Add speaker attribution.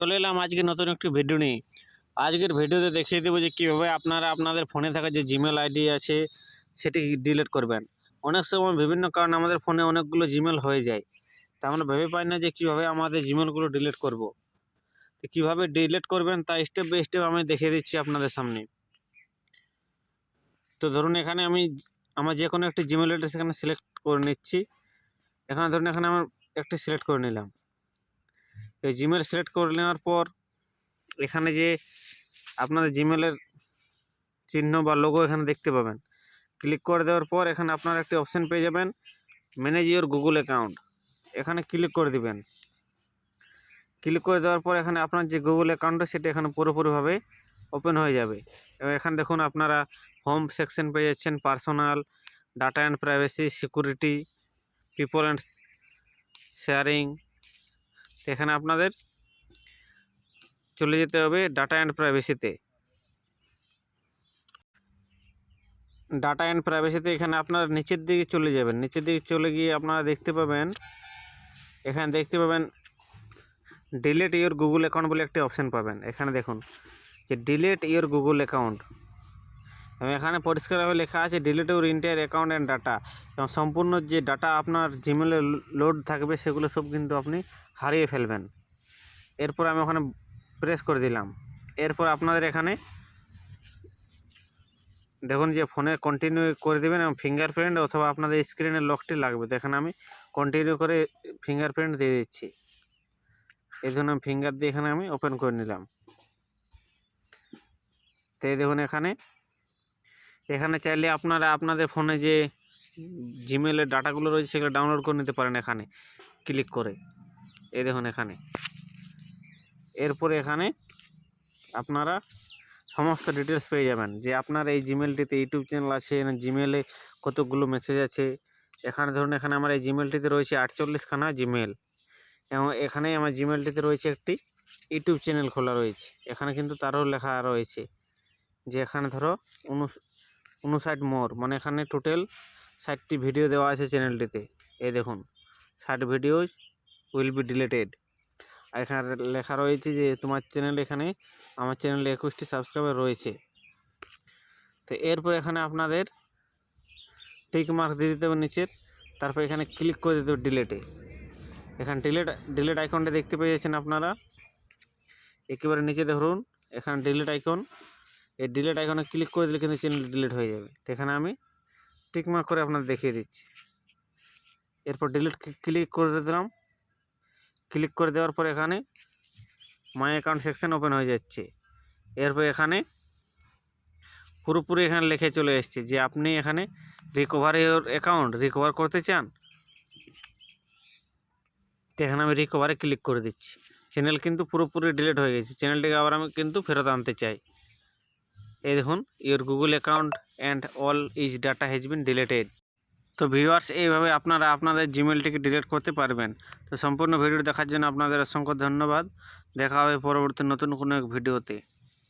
Speaker 1: চলে এলাম আজকে নতুন একটি ভিডিও নিয়ে। আজকের ভিডিওতে দেখিয়ে দেবো যে কীভাবে আপনারা আপনাদের ফোনে থাকা যে জিমেল আইডি আছে, সেটি ডিলিট করবেন। অনেক সময় বিভিন্ন কারণে আমাদের ফোনে অনেকগুলো জিমেল হয়ে যায়। তা আমরা ভেবে পাই না যে কীভাবে আমাদের জিমেলগুলো ডিলিট করব। তো কীভাবে ডিলিট করবেন তা স্টেপ বাই স্টেপ আমি দেখিয়ে দিচ্ছি আপনাদের সামনে। তো ধরুন এখানে আমি, আমার যে কোনো একটি জিমেল অ্যাড্রেস এখানে সিলেক্ট করে নিচ্ছি। এখানে ধরুন এখানে আমার একটি সিলেক্ট করে নিলাম। এই জিমেল সিলেক্ট করে নেওয়ার পর এখানে যে আপনাদের জিমেলের চিহ্ন বা লোগো এখানে দেখতে পাবেন। ক্লিক করে দেওয়ার পর এখানে আপনারা একটি অপশান পেয়ে যাবেন ম্যানেজ ইওর গুগল অ্যাকাউন্ট এখানে ক্লিক করে দিবেন। ক্লিক করে দেওয়ার পর এখানে আপনার যে গুগল অ্যাকাউন্টটা সেটা এখানে পুরোপুরিভাবে ওপেন হয়ে যাবে। এবার এখানে দেখুন আপনারা হোম সেকশন পেয়ে যাচ্ছেন personal data and privacy security people and sharing এখানে আপনাদের চলে যেতে হবে ডাটা অ্যান্ড প্রাইভেসিতে ডাটা অ্যান্ড প্রাইভেসিতে এখানে আপনার নিচের দিকে চলে যাবেন। নিচের দিকে চলে গিয়ে আপনারা দেখতে পাবেন, এখানে দেখতে পাবেন ডিলেট ইওর গুগল অ্যাকাউন্ট বলে একটি অপশান পাবেন। এখানে দেখুন যে ডিলেট ইওর গুগল অ্যাকাউন্ট এবং এখানে পরিষ্কারভাবে লেখা আছে delete your entire account and data এবং সম্পূর্ণ যে ডাটা আপনার জিমেলে লোড থাকবে, সেগুলো সব কিন্তু আপনি হারিয়ে ফেলবেন। এরপর আমি ওখানে প্রেস করে দিলাম। এরপর আপনাদের এখানে দেখুন যে ফোনে কন্টিনিউ করে দেবেন এবং ফিঙ্গারপ্রিন্ট অথবা আপনাদের স্ক্রিনের লকটি লাগবে। তো এখানে আমি কন্টিনিউ করে ফিঙ্গারপ্রিন্ট দিয়ে দিচ্ছি। এই জন্য ফিঙ্গার দিয়ে এখানে আমি ওপেন করে নিলাম। তো এই দেখুন এখানে এখানে চাইলে আপনারা আপনাদের ফোনে যে জিমেলের ডাটাগুলো রয়েছে, সেগুলো ডাউনলোড করে নিতে পারেন এখানে। ক্লিক করে। এই দেখুন এখানে। এরপরে এখানে আপনারা সমস্ত ডিটেলস পেয়ে যাবেন। যে আপনার এই জিমেলটিতে ইউটিউব চ্যানেল আছে না জিমেলে কতগুলো মেসেজ আছে। এখানে ধরুন, এখানে আমার এই জিমেলটিতে রয়েছে আটচল্লিশখানা জিমেল এবং এখানে আমার জিমেলটিতে রয়েছে একটি ইউটিউব চ্যানেল খোলা রয়েছে। এখানে কিন্তু তারও লেখা রয়েছে। যে এখানে ধরো উনষ উনষাট মোর মানে এখানে টোটাল ষাটটি ভিডিও দেওয়া আছে চ্যানেলটিতে এই দেখুন, ষাট ভিডিওজ উইল বি ডিলেটেড এখানে লেখা রয়েছে যে, তোমার চ্যানেল এখানে, আমার চ্যানেলে একুশটি সাবস্ক্রাইবার রয়েছে। তো এরপর এখানে আপনাদের টিক মার্ক দিয়ে দিতে হবে নিচের, তারপর এখানে ক্লিক করে দিতে হবে ডিলেটে এখানে ডিলেট ডিলেট আইকনটা দেখতে পেয়ে যাচ্ছেন আপনারা। একেবারে নিচে ধরুন, এখানে ডিলেট আইকন এই ডিলেট আইকনে ক্লিক করে দিলে কিন্তু চ্যানেল ডিলিট হয়ে যাবে। তো এখানে আমি টিকমার্ক করে আপনাদের দেখিয়ে দিচ্ছি। এরপর ডিলিট ক্লিক করে দিলাম। ক্লিক করে দেওয়ার পর এখানে মাই অ্যাকাউন্ট সেকশন ওপেন হয়ে যাচ্ছে। এরপর এখানে পুরোপুরি এখানে লিখে চলে এসছে যে আপনি এখানে রিকভার ইউর অ্যাকাউন্ট রিকভার করতে চান, তো এখানে আমি রিকভারে ক্লিক করে দিচ্ছি। চ্যানেল কিন্তু পুরোপুরি ডিলিট হয়ে গেছে। চ্যানেলটিকে আবার আমি কিন্তু ফেরত আনতে চাই। এই দেখুন your Google account and all is data has been deleted তো ভিউয়ার্স এইভাবে আপনারা আপনাদের জিমেলটিকে ডিলিট করতে পারবেন। তো সম্পূর্ণ ভিডিও দেখার জন্য আপনাদের অসংখ্য ধন্যবাদ। দেখা হবে পরবর্তী নতুন কোনো এক ভিডিওতে।